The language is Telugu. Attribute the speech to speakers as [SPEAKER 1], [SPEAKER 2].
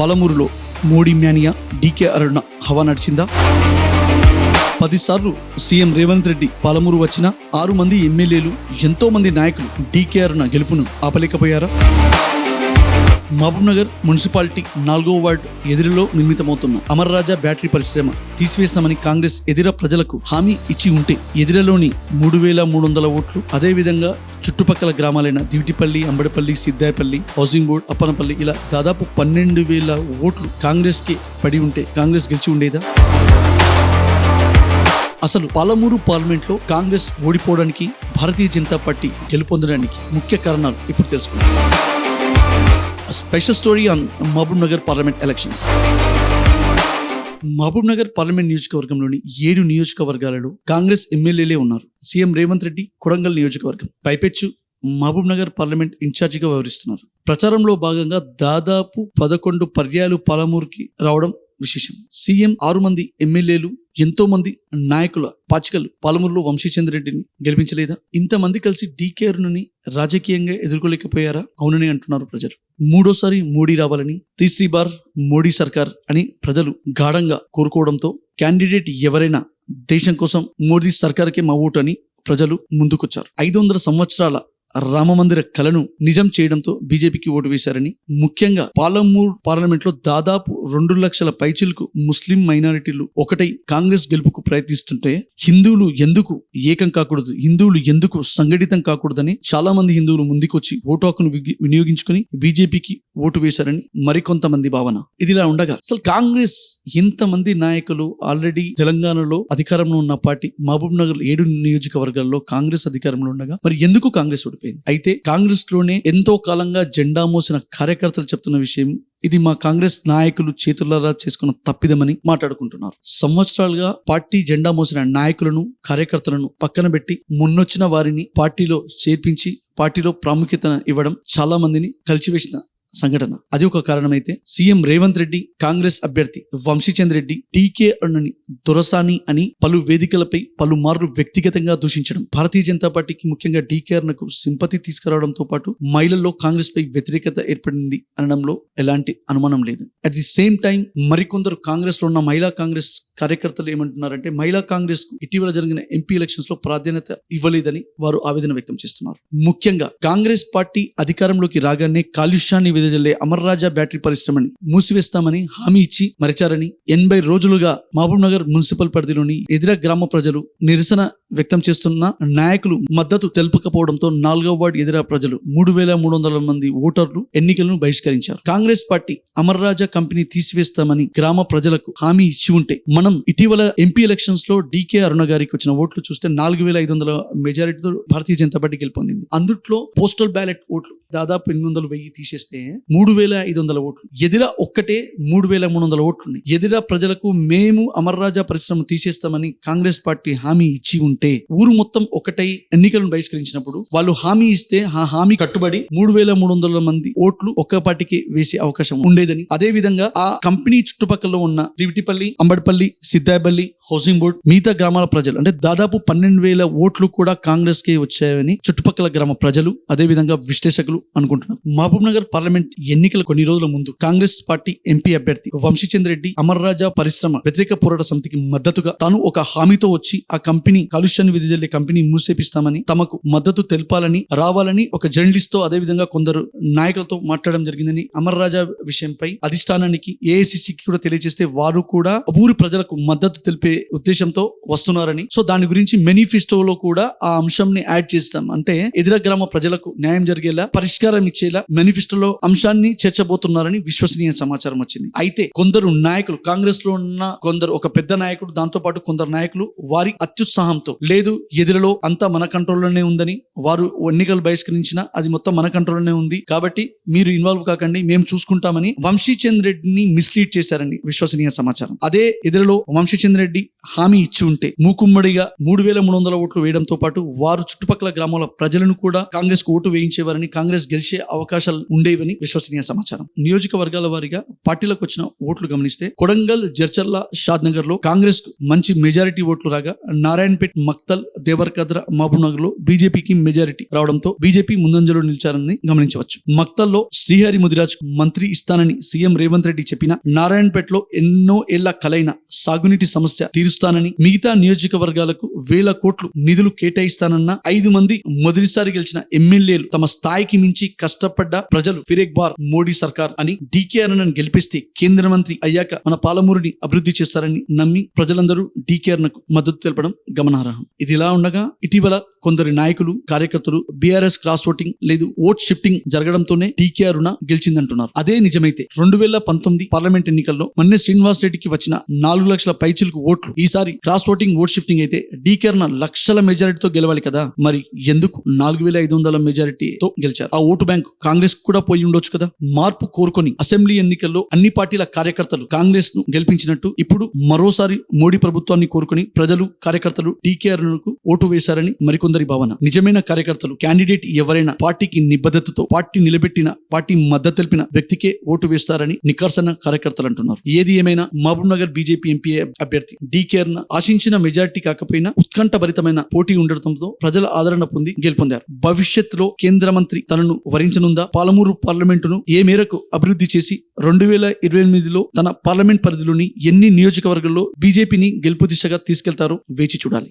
[SPEAKER 1] పాలమూరులో మోడీ మ్యానియా డీకే అరుణ హవా నడిచిందా? పదిసార్లు సీఎం రేవంత్ రెడ్డి పాలమూరు వచ్చిన ఆరు మంది ఎమ్మెల్యేలు ఎంతో మంది నాయకులు డీకే అరుణ గెలుపును ఆపలేకపోయారా? మహబూబ్ నగర్ మున్సిపాలిటీ నాలుగో వార్డు ఎదురులో నిర్మితమవుతున్న అమరరాజా బ్యాటరీ పరిశ్రమ తీసివేస్తామని కాంగ్రెస్ ఎదిర ప్రజలకు హామీ ఇచ్చి ఉంటే ఎదిరలోని మూడు వేల మూడు వందల ఓట్లు అదే విధంగా చుట్టుపక్కల గ్రామాలైన దివిటిపల్లి అంబడిపల్లి సిద్దాయపల్లి హౌసింగ్ బోర్డ్ అప్పనపల్లి ఇలా దాదాపు పన్నెండు వేల ఓట్లు కాంగ్రెస్కి పడి ఉంటే కాంగ్రెస్ గెలిచి ఉండేదా? అసలు పాలమూరు పార్లమెంట్లో కాంగ్రెస్ ఓడిపోవడానికి భారతీయ జనతా పార్టీ గెలుపొందడానికి ముఖ్య కారణాలు ఇప్పుడు తెలుసుకుందాం. Special story on Mahabubnagar parliament elections Mahabubnagar parliament నియోజకవర్గంలోని ఏడు నియోజకవర్గాలలో కాంగ్రెస్ ఎమ్మెల్యేలే ఉన్నారు. సీఎం రేవంత్ రెడ్డి కొడంగల్ నియోజకవర్గం. పైపెచ్చు మహబూబ్ నగర్ పార్లమెంట్ ఇన్ఛార్జిగా వ్యవహరిస్తున్నారు. ప్రచారంలో భాగంగా దాదాపు పదకొండు పర్యాలు పాలమూరుకి రావడం విశేషం. సీఎం ఆరు మంది ఎమ్మెల్యేలు ఎంతో మంది నాయకుల పాచికలు పాలమూరులో వంశీచంద్ర రెడ్డిని గెలిపించలేదా? ఇంతమంది కలిసి డీకే అరుణని రాజకీయంగా ఎదుర్కోలేకపోయారా? అవునని అంటున్నారు ప్రజలు. మూడోసారి మోడీ రావాలని తీసరి బార్ మోడీ సర్కార్ అని ప్రజలు గాఢంగా కోరుకోవడంతో క్యాండిడేట్ ఎవరైనా దేశం కోసం మోడీ సర్కార్కే మా ఓటు అని ప్రజలు ముందుకొచ్చారు. ఐదు వందల సంవత్సరాల రామమందిర కలను నిజం చేయడంతో బీజేపీకి ఓటు వేశారని ముఖ్యంగా పాలమూరు పార్లమెంట్లో దాదాపు రెండు లక్షల పైచిలకు ముస్లిం మైనారిటీలు ఒకటై కాంగ్రెస్ గెలుపుకు ప్రయత్నిస్తుంటే హిందువులు ఎందుకు ఏకం కాకూడదు? హిందువులు ఎందుకు సంఘటితం కాకూడదని చాలా మంది హిందువులు ముందుకొచ్చి ఓటు హక్కును వినియోగించుకుని బీజేపీకి ఓటు వేశారని మరికొంతమంది భావన. ఇదిలా ఉండగా అసలు కాంగ్రెస్ ఇంతమంది నాయకులు ఆల్రెడీ తెలంగాణలో అధికారంలో ఉన్న పార్టీ మహబూబ్ నగర్ ఏడు నియోజకవర్గాల్లో కాంగ్రెస్ అధికారంలో ఉండగా మరి ఎందుకు కాంగ్రెస్ కోల్పోయింది అయితే కాంగ్రెస్లోనే ఎంతో కాలంగా జెండా మోసిన కార్యకర్తలు చెప్తున్న విషయం ఇది మా కాంగ్రెస్ నాయకులు చేతులారా చేసుకున్న తప్పిదమని మాట్లాడుకుంటున్నారు. సంవత్సరాలుగా పార్టీ జెండా మోసిన నాయకులను కార్యకర్తలను పక్కన పెట్టి మొన్నొచ్చిన వారిని పార్టీలో చేర్పించి పార్టీలో ప్రాముఖ్యత ఇవ్వడం చాలా మందిని కలిచివేసిన సంఘటన. అది ఒక కారణమైతే సీఎం రేవంత్ రెడ్డి కాంగ్రెస్ అభ్యర్థి వంశీచంద్ రెడ్డి టీకే అన్నని దొరసాని అని పలు వేదికలపై పలుమార్లు వ్యక్తిగతంగా దూషించడం. భారతీయ జనతా పార్టీకి ముఖ్యంగా డీకే సింపతి తీసుకురావడంతో పాటు మహిళల్లో కాంగ్రెస్ పై వ్యతిరేకత ఏర్పడింది అనడంలో ఎలాంటి అనుమానం లేదు. అట్ ది సేమ్ టైం మరికొందరు కాంగ్రెస్లో ఉన్న మహిళా కాంగ్రెస్ కార్యకర్తలు ఏమంటున్నారంటే మహిళా కాంగ్రెస్కు ఇటీవల జరిగిన ఎంపీ ఎలక్షన్స్లో ప్రాధాన్యత ఇవ్వలేదని వారు ఆవేదన వ్యక్తం చేస్తున్నారు. ముఖ్యంగా కాంగ్రెస్ పార్టీ అధికారంలోకి రాగానే కాలుష్యాన్ని వెదజల్లే అమర్ రాజా బ్యాటరీ పరిశ్రమని మూసివేస్తామని హామీ ఇచ్చి మరిచారని ఎనభై రోజులుగా మహబూబ్ నగర్ మున్సిపల్ పరిధిలోని ఎదిర గ్రామ ప్రజలు నిరసన వ్యక్తం చేస్తున్న నాయకులు మద్దతు తెలుపకపోవడంతో నాలుగవ వార్డు ఎదిర ప్రజలు మూడు వేల మూడు వందల మంది ఓటర్లు ఎన్నికలను బహిష్కరించారు. కాంగ్రెస్ పార్టీ అమర్ రాజా కంపెనీ తీసివేస్తామని గ్రామ ప్రజలకు హామీ ఇచ్చి ఉంటే మనం ఇటీవల ఎంపీ ఎలక్షన్స్లో డీకే అరుణ గారికి వచ్చిన ఓట్లు చూస్తే నాలుగు వేల ఐదు వందల మెజారిటీతో భారతీయ జనతా పార్టీ గెలుపొందింది. అందుట్లో పోస్టల్ బ్యాలెట్ ఓట్లు దాదాపు ఎనిమిది వందల వెయ్యి తీసేస్తే మూడు వేల ఐదు వందల ఓట్లు. ఎదిర ఒక్కటే మూడు వేల మూడు వందల ఓట్లున్నాయి. ఎదిర ప్రజలకు మేము అమర్రాజా పరిశ్రమ తీసేస్తామని కాంగ్రెస్ పార్టీ హామీ ఇచ్చి ఉంటే ఊరు మొత్తం ఒకటై ఎన్నికలను బహిష్కరించినప్పుడు వాళ్ళు హామీ ఇస్తే ఆ హామీ కట్టుబడి మూడు వేల మూడు వందల మంది ఓట్లు ఒక్క పార్టీకి వేసే అవకాశం ఉండేదని. అదే విధంగా ఆ కంపెనీ చుట్టుపక్కల ఉన్న దివిటిపల్లి అంబడిపల్లి సిద్దాయపల్లి హౌసింగ్ బోర్డ్ మిగతా గ్రామాల ప్రజలు అంటే దాదాపు పన్నెండు వేల ఓట్లు కూడా కాంగ్రెస్కి వచ్చాయని చుట్టుపక్కల గ్రామ ప్రజలు అదే విధంగా విశ్లేషకులు అనుకుంటున్నారు. మహబూబ్ నగర్ పార్లమెంట్ ఎన్నికల కొన్ని రోజుల ముందు కాంగ్రెస్ పార్టీ ఎంపీ అభ్యర్థి వంశీచంద్ర రెడ్డి అమర్రాజా పరిశ్రమ వ్యతిరేక పోరాట సమితికి మద్దతుగా తాను ఒక హామీతో వచ్చి ఆ కంపెనీ కాలుష్యాన్ని విధిజల్లే కంపెనీ మూసేపిస్తామని తమకు మద్దతు తెలపాలని రావాలని ఒక జర్నలిస్ట్తో అదే విధంగా కొందరు నాయకులతో మాట్లాడడం జరిగిందని అమర్రాజా విషయంపై అధిష్టానానికి ఏఐసిసికి కూడా తెలియజేస్తే వారు కూడా ఊరి ప్రజలకు మద్దతు తెలిపే ఉద్దేశంతో వస్తున్నారని. సో దాని గురించి మేనిఫెస్టోలో కూడా ఆ అంశంని యాడ్ చేస్తాం. అంటే ఎదుర గ్రామ ప్రజలకు న్యాయం జరిగేలా పరిష్కారం ఇచ్చేలా మేనిఫెస్టోలో అంశాన్ని చేర్చబోతున్నారని విశ్వసనీయ సమాచారం వచ్చింది. అయితే కొందరు నాయకులు కాంగ్రెస్లో ఉన్న కొందరు ఒక పెద్ద నాయకుడు దాంతో పాటు కొందరు నాయకులు వారి అత్యుత్సాహంతో లేదు ఎదురులో అంతా మన కంట్రోల్లోనే ఉందని వారు ఎన్నికలు బహిష్కరించినా అది మొత్తం మన కంట్రోల్లోనే ఉంది కాబట్టి మీరు ఇన్వాల్వ్ కాకండి మేము చూసుకుంటామని వంశీచంద్ర రెడ్డిని మిస్లీడ్ చేశారని విశ్వసనీయ సమాచారం. అదే ఎదురులో వంశీచంద్ర రెడ్డి హామీ ఇచ్చి ఉంటే మూకుమ్మడిగా మూడు వేల మూడు వందల ఓట్లు వేయడంతో పాటు వారు చుట్టుపక్కల గ్రామాల ప్రజలు ప్రజలను కూడా కాంగ్రెస్కు ఓటు వేయించేవారని కాంగ్రెస్ గెలిచే అవకాశాలు ఉండేవని విశ్వసనీయ సమాచారం. నియోజకవర్గాల వారీగా పార్టీలకు వచ్చిన ఓట్లు గమనిస్తే కొడంగల్ జర్చర్ల షాద్ నగర్లో కాంగ్రెస్కు మంచి మెజారిటీ ఓట్లు రాగా నారాయణపేట్ మక్తల్ దేవరకద్ర మహబూబ్ నగర్లో బీజేపీకి మెజారిటీ రావడంతో బీజేపీ ముందంజలో నిలిచారని గమనించవచ్చు. మక్తల్లో శ్రీహరి ముదిరాజ్కు మంత్రి ఇస్తానని సీఎం రేవంత్ రెడ్డి చెప్పిన నారాయణపేటలో ఎన్నో ఏళ్ళ కలైన సాగునీటి సమస్య తీరుస్తానని మిగతా నియోజకవర్గాలకు వేల కోట్లు నిధులు కేటాయిస్తానన్న ఐదు మంది మొదటిసారి గెలిచిన ఎమ్మెల్యేలు తమ స్థాయికి మించి కష్టపడ్డ ప్రజలు ఫిరేక్ బార్ మోడీ సర్కార్ అని డీకే అరుణను గెలిపిస్తే కేంద్ర మంత్రి అయ్యాక మన పాలమూరుని అభివృద్ధి చేస్తారని నమ్మి ప్రజలందరూ డికే అరుణకు మద్దతు తెలపడం గమనార్హం. ఇది ఇలా ఉండగా ఇటీవల కొందరి నాయకులు కార్యకర్తలు బీఆర్ఎస్ క్రాస్ ఓటింగ్ లేదు ఓట్ షిఫ్టింగ్ జరగడంతోనే డీకే రుణ గెలిచిందంటున్నారు. అదే నిజమైతే రెండు వేల పంతొమ్మిది పార్లమెంట్ ఎన్నికల్లో మన్నే శ్రీనివాస్ రెడ్డికి వచ్చిన నాలుగు లక్షల పైచిలకు ఓట్లు. ఈసారి క్రాస్ ఓటింగ్ ఓట్ షిఫ్టింగ్ అయితే డీకే అరుణ లక్షల మెజారిటీతో గెలవాలి కదా. మరి ఎందుకు నాలుగు వేల ఐదు వందల మెజారిటీతో గెలిచారు? ఆ ఓటు బ్యాంక్ కాంగ్రెస్ కూడా పోయి ఉండొచ్చు కదా? మార్పు కోరుకొని అసెంబ్లీ ఎన్నికల్లో అన్ని పార్టీల కార్యకర్తలు కాంగ్రెస్ను గెలిపించినట్టు ఇప్పుడు మరోసారి మోడీ ప్రభుత్వాన్ని కోరుకొని ప్రజలు కార్యకర్తలు డీకే ఓటు వేశారని మరికొందరి భావన. నిజమైన కార్యకర్తలు క్యాండిడేట్ ఎవరైనా పార్టీకి నిబద్ధతతో పార్టీ నిలబెట్టిన పార్టీ మద్దతు తెలిపిన వ్యక్తికే ఓటు వేస్తారని నికర్సన కార్యకర్తలు అంటున్నారు. ఏది ఏమైనా మహబూబ్ నగర్ బీజేపీ ఎంపీ అభ్యర్థి డీకే ఆశించిన మెజార్టీ కాకపోయినా ఉత్కంఠభరితమైన పోటీ ఉండటంతో ప్రజల ఆదరణ పొంది గెలుపొందారు. భవిష్యత్తులో కేంద్ర మంత్రి తనను వరించనుందా? పాలమూరు పార్లమెంటును ఏ మేరకు అభివృద్ధి చేసి రెండు వేల ఇరవై ఎనిమిదిలో తన పార్లమెంట్ పరిధిలోని ఎన్ని నియోజకవర్గాల్లో బీజేపీని గెలుపు దిశగా తీసుకెళ్తారో వేచి చూడాలి.